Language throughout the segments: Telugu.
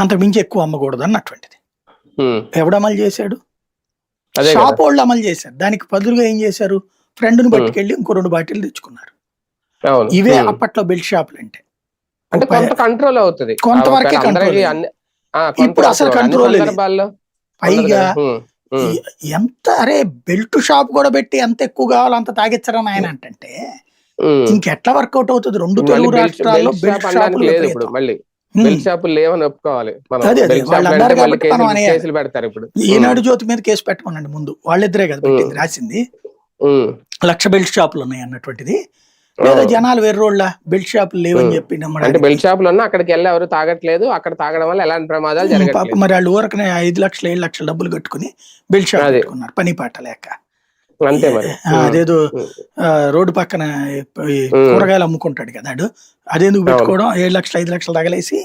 అంతకు మించి ఎక్కువ అమ్మకూడదు అన్నటువంటిది. ఎవడు అమలు చేశాడు? షాప్ వాళ్ళు అమలు చేశారు. దానికి బదులుగా ఏం చేశారు? ఫ్రెండ్ని పట్టుకెళ్ళి ఇంకో రెండు బాటిల్ తెచ్చుకున్నారు. ఇవే. అప్పట్లో బెల్ట్ షాపులు అంటే కంట్రోల్ అవుతుంది. కొంతవరకే కొంత ఇప్పుడు అసలు ఉండదు పైగా ఎంత అరే బెల్ట్ షాప్ కూడా పెట్టి ఎంత ఎక్కువ కావాలో అంత తాగిచ్చరని ఆయన అంటే. ఇంకెట్లా వర్కౌట్ అవుతుంది? రెండు తెలుగు రాష్ట్రాల్లో బెల్ట్ షాపులు షాపులు లేవని ఒప్పుకోవాలి. కేసులు- పెడతారు ఇప్పుడు. ఈనాడు జ్యోతి మీద కేసు పెట్టమనండి ముందు. వాళ్ళిద్దరే కదా పెట్టింది. రాసింది. లక్ష బెల్ట్ షాపులు ఉన్నాయి అన్నటువంటిది. లేదా. జనాలు వెర్రోళ్ళ బెల్ట్ షాపులు లేవని. చెప్పి అంటే బెల్ట్ షాపులు ఉన్నా అక్కడికి వెళ్ళి ఎవరు తాగట్లేదు. అక్కడ తాగడం వల్ల ఎలాంటి ప్రమాదాలు జరగట్లేదు. మరి వాళ్ళు ఊరకనే ఐదు లక్షలు ఏడు లక్షలు డబ్బులు కట్టుకుని బెల్ట్ షాప్. పెట్టుకున్నారు పని పాట లేక. అంతే మరి. అదేదో రోడ్డు పక్కన. కూరగాయలు అమ్ముకుంటాడు కదా అదెందుకు పెట్టుకోవడం? ఏడు లక్షలు ఐదు లక్షలు తగలేసి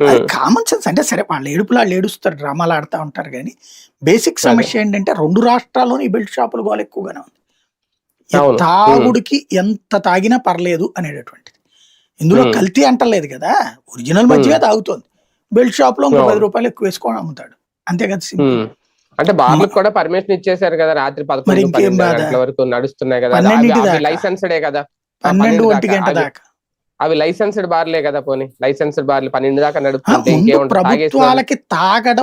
అది కామన్ సెన్స్ అంటే సరే వాళ్ళు ఏడుపులు వాళ్ళు ఏడుస్తారు డ్రామాలు ఆడుతూ ఉంటారు కానీ బేసిక్. సమస్య ఏంటంటే రెండు రాష్ట్రాల్లోని బెల్ట్ షాపులు గోల ఎక్కువగానే ఉంది. తాగుడికి ఎంత తాగినా పర్లేదు అనేటటువంటిది. ఇందులో. కల్తీ అంటలేదు కదా ఒరిజినల్ మధ్యగా తాగుతోంది. బెల్ట్ షాప్లో. పది రూపాయలు ఎక్కువ వేసుకొని అమ్ముతాడు. అంతే కదా simple. అంటే బార్లకు కూడా పర్మిషన్ ఇచ్చేసారు కదా రాత్రి పదకొండు? గంటల వరకు నడుస్తున్నాయి కదా. లైసెన్స్డే కదా పన్నెండు ఒంటి. గంట అవి- దాకా అవి లైసెన్స్డ్ బార్లే కదా పోనీ లైసెన్స్డ్ బార్లు పన్నెండు దాకా నడుపుతుంటే ప్రభుత్వాలకి తాగడం